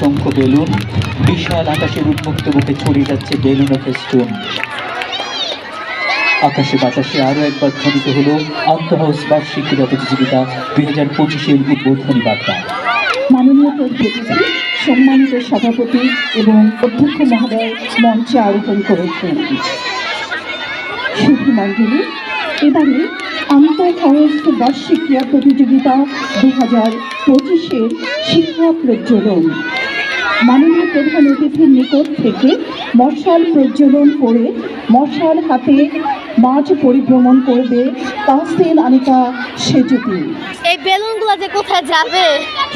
অসংখ্য বেলুন। বিশাল আকাশের উন্মুক্ত বুকে ছড়িয়ে যাচ্ছে বেলুন ও ফেস্টুন। আকাশে বাতাসে আরও একবার ধ্বনিত হলো আন্তঃহাউস বার্ষিক ক্রীড়া প্রতিযোগিতা দুই হাজার পঁচিশের উদ্বোধনী বার্তা। সম্মানিত সভাপতি এবং অধ্যক্ষ মহোদয় মঞ্চে আরোপণ করেছেন। শুধু মণ্ডলী এবারে আন্তঃ বার্ষিক ক্রীড়া প্রতিযোগিতা দু হাজার পঁচিশের শিক্ষা প্রজ্বলন। মাননীয় প্রধান অতিথির নিকট থেকে মশাল প্রজ্বলন করে মশাল হাতে মাঠ পরিভ্রমণ করবে তাহসিন আনিকা সেজুতি এই বেলুনগুলো যে কোথায় যাবে?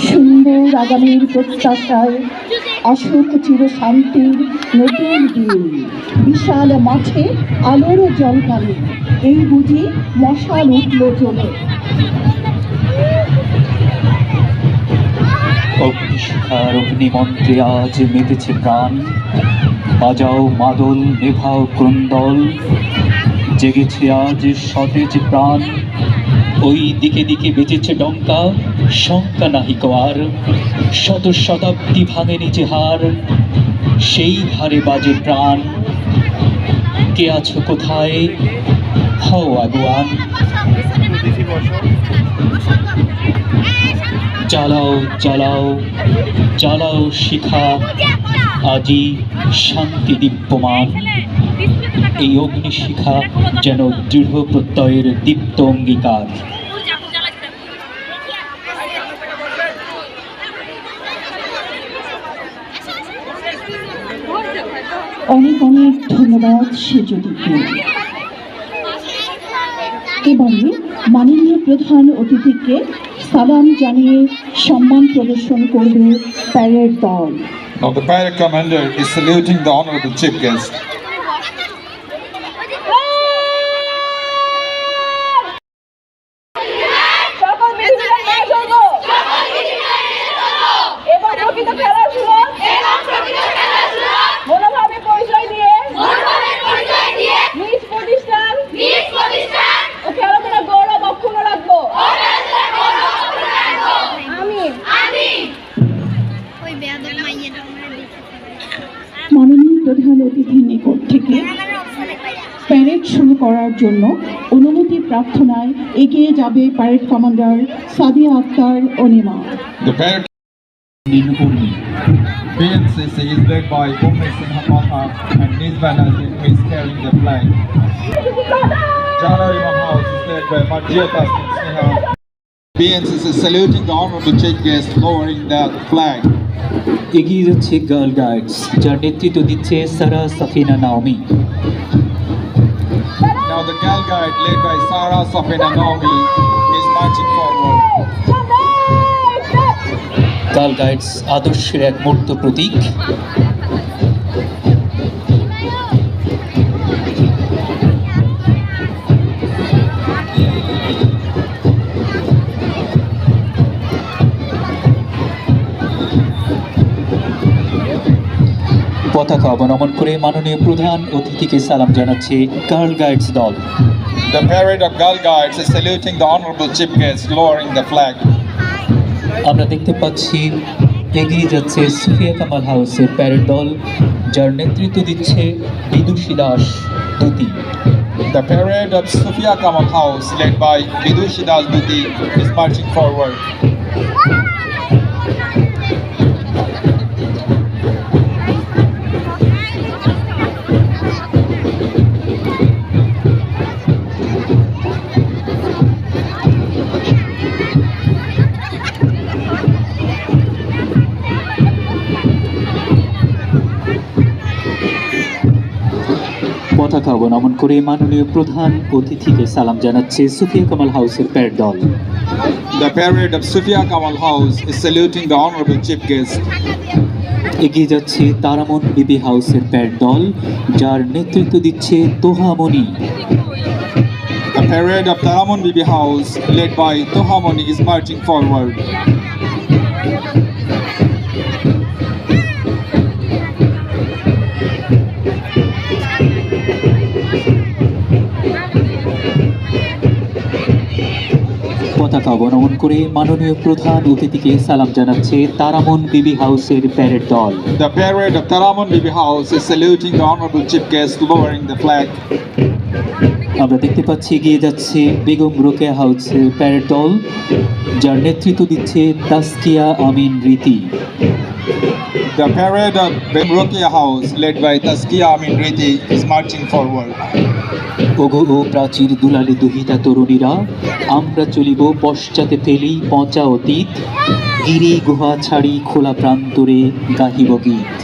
সুন্দর আগামীর প্রত্যাশায় আসুক চির শান্তির নতুন দিন। বিশাল মাঠে আলোর জলকালে এই বুঝি মশাল উঠল চলে অগ্নিশিখার অগ্নিমন্ত্রে আজ মেতেছে প্রাণ। বাজাও মাদল, নেভাও ক্রন্দল জেগেছে আজ সতেজ প্রাণ। ওই দিকে দিকে বেঁচেছে ডঙ্কা শঙ্কা নাহিক আর শত শতাব্দী ভাঙে নিচে হার, সেই হারে বাজে প্রাণ। কে আছো কোথায়? হও আগুয়ান। জ্বালাও জ্বালাও জ্বালাও শিখা আজি শান্তি দীপ্যমান। এই অগ্নিশিখা যেন দৃঢ় প্রত্যয়ের দীপ্ত অঙ্গীকার। অনেক অনেক ধন্যবাদ সেজদিকে এবারে মাননীয় প্রধান অতিথিকে সালাম জানিয়ে সম্মান প্রদর্শন করবে প্যারেড দল Now the parade commander is saluting the honorable chief guest. থেকে প্যারেড শুরু করার জন্য অনুমতি প্রার্থনায় এগিয়ে যাবে প্যারেড কমান্ডার সাদিয়া আক্তার অনিমা নীলকর্মী is led by Bhumi Sinha Maha and Ms. Banerjee who is carrying the flag. Jana Imam is led by Marjia Tasmin Sneha. PNCC is saluting the honorable chief guest lowering the flag. এগিয়ে যাচ্ছে girl guides যার নেতৃত্ব দিচ্ছে Sara Safina Naomi Now the Girl Guide led by Sara Safina Naomi is marching forward. Girl guides আদর্শের এক মূর্ত প্রতীক পতাকা অবনমন করে মাননীয় প্রধান অতিথিকে সালাম জানাচ্ছে গার্ল গাইডস দল The parade of Gal Guides is saluting the honorable chief guest lowering the flag. আমরা দেখতে পাচ্ছি এগিয়ে যাচ্ছে সুফিয়া কামাল হাউসের প্যারেড দল যার নেতৃত্ব দিচ্ছে বিদুষী Das দুতি The parade of Sufia Kamal House, led by Vidushi Das Duti, is marching forward. করে মাননীয় প্রধান অতিথিকে সালাম জানাচ্ছে সুফিয়া কামাল হাউসের প্যারেড দল। The parade of Sufia Kamal house is saluting the honourable chief guest এগিয়ে যাচ্ছে তারামন বিবি হাউসের প্যারেড দল যার নেতৃত্ব দিচ্ছে Toha Moni the parade of Taramon Bibi house led by Toha Moni is marching forward পতাকা অবনমন করে মাননীয় প্রধান অতিথিকে সালাম জানাচ্ছে তারামন বিবি হাউসের প্যারেড দল The parade of Taramon Bibi House is saluting the honorable chief guest, lowering the flag. আমরা দেখতে পাচ্ছি এগিয়ে যাচ্ছে বেগম রোকেয়া হাউসের প্যারেড দল যার নেতৃত্ব দিচ্ছে তাস্কিয়া আমিন রীতি The parade of Bemrokia House, led by Taskia Amin Riti, is marching forward. ওগো ও প্রাচীর দুলালে দুহিতা তরুণীরা আমরা চলিব পশ্চাতে ফেলি পচা অতীত গিরি গুহা ছাড়ি খোলা প্রান্তরে গাহিব গীত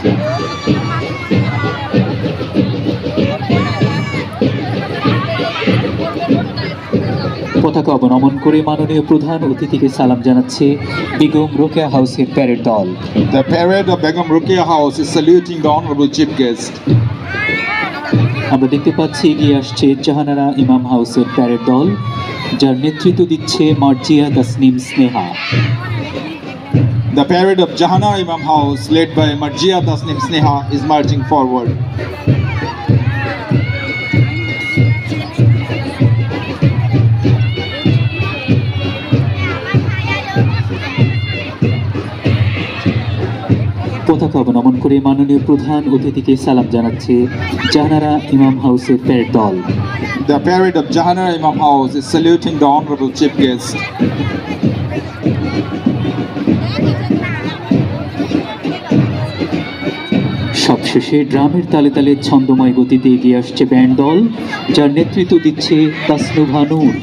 পতাকা অবনমন করে মাননীয় প্রধান অতিথিকে সালাম জানাচ্ছে বেগম রোকেয়া হাউসের প্যারেড দল। The parade of Begum Rokeya house is saluting the honourable chief guest আমরা দেখতে পাচ্ছি এগিয়ে আসছে জাহানারা ইমাম হাউসের প্যারেড দল যার নেতৃত্ব দিচ্ছে Marzia Tasnim Sneha. The parade of Jahanara Imam house led by Marzia Tasnim Sneha is marching forward পতাকা অবনমন করে মাননীয় প্রধান অতিথিকে সালাম জানাচ্ছে জাহানারা ইমাম হাউসের প্যারেড দল The parade of Jahana Imam House is saluting the honorable chief guest. সবশেষে ড্রামের তালে তালে ছন্দময় গতিতে এগিয়ে আসছে ব্যান্ড দল যার নেতৃত্ব দিচ্ছে তাসনুভা নূর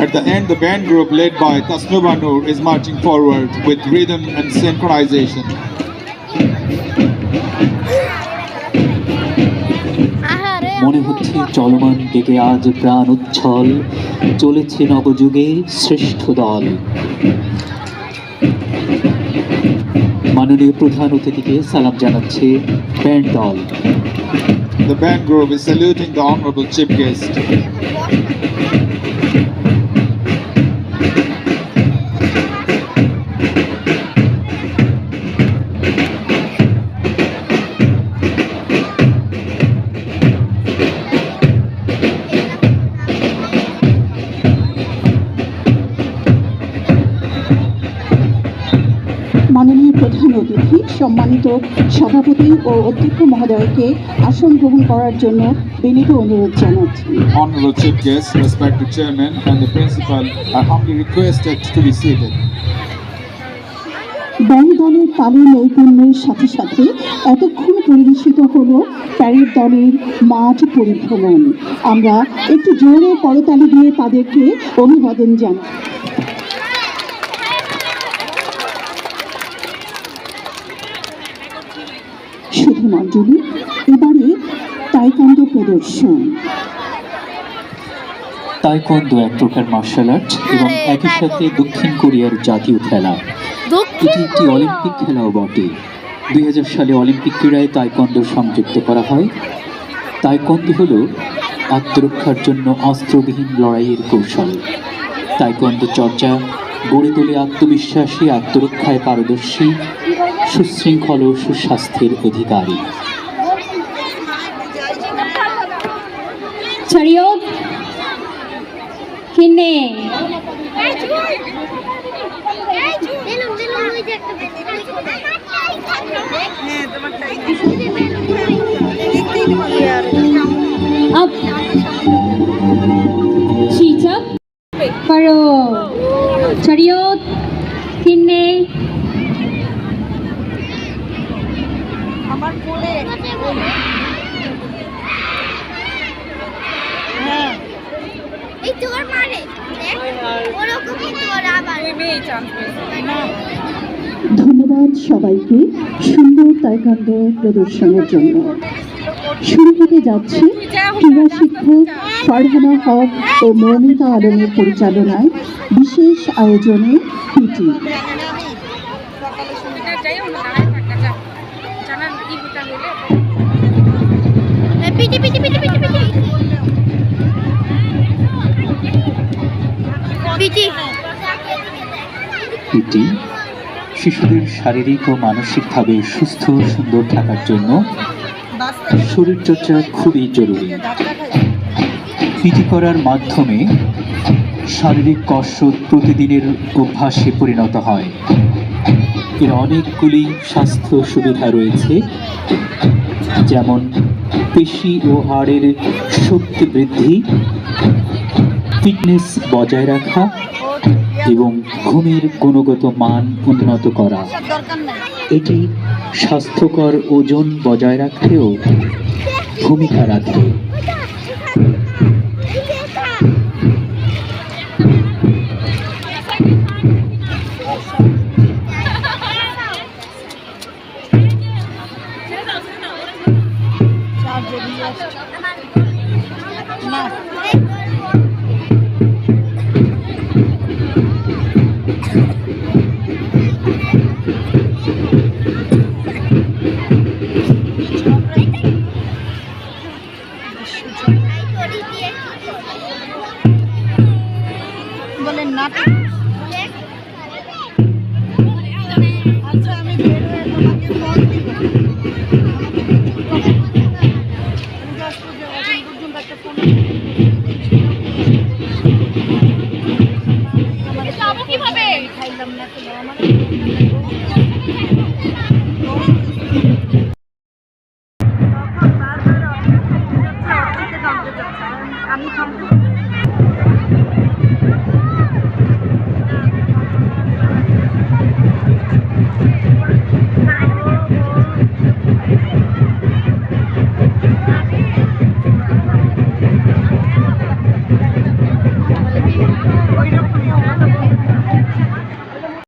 At the end, the band group led by Tasnuba Noor is marching forward with rhythm and synchronization. আহারে মনে হচ্ছে চলমান ডেকে আজ প্রাণ উচ্ছল চলেছে নবযুগে শ্রেষ্ঠ দল মাননীয় প্রধান অতিথিকে সালাম জানাচ্ছে ব্যান্ড দল The band group is saluting the honorable chief guest. সম্মানিত সভাপতি ও অধ্যক্ষ মহোদয়কে আসন গ্রহণ করার জন্য বিনীত অনুরোধ জানাচ্ছি। Honorable chief guest, respected chairman, and the principal are humbly requested to be seated. Band দলের তালে নৈপুণ্যের সাথে সাথে এতক্ষণ পরিবেশিত হলো প্যারেড দলের মাঠ পরিভ্রমণ। আমরা একটু জোরে করতালি দিয়ে তাদেরকে অভিবাদন জানাই মঞ্জুরি এবারে তাইকান্ড প্রদর্শন। তাইকোয়ান্দো এক প্রকার মার্শাল আর্ট এবং একই সাথে দক্ষিণ কোরিয়ার জাতীয় খেলা। এটি একটি অলিম্পিক খেলাও বটে। দুই হাজার সালে অলিম্পিক ক্রীড়ায় তাইকন্দ সংযুক্ত করা হয়। তাইকন্দ হল আত্মরক্ষার জন্য অস্ত্রবিহীন লড়াইয়ের কৌশল। তাইকন্দ চর্চা গড়ে তোলে আত্মবিশ্বাসী আত্মরক্ষায় পারদর্শী সুশৃঙ্খল ও সুস্বাস্থ্যের অধিকারী। হ্যাঁ তোমার ধন্যবাদ সবাইকে সুন্দর তাইকান্দ প্রদর্শনের জন্য। শুরু হতে যাচ্ছে ক্রীড়া শিক্ষক ফারহানা হক ও মৌমিতা আলমের পরিচালনায় বিশেষ আয়োজনে PT. PT PT PT PT PT. এটি শিশুদের শারীরিক ও মানসিকভাবে সুস্থ সুন্দর থাকার জন্য শরীরচর্চা খুবই জরুরি। পিটি করার মাধ্যমে শারীরিক কসরত প্রতিদিনের অভ্যাসে পরিণত হয়। এর অনেকগুলি স্বাস্থ্য সুবিধা রয়েছে, যেমন পেশি ও হাড়ের শক্তি বৃদ্ধি ফিটনেস বজায় রাখা এবং ঘুমের গুণগত মান উন্নত করা। এটি স্বাস্থ্যকর ওজন বজায় রাখতেও ভূমিকা রাখে। আমি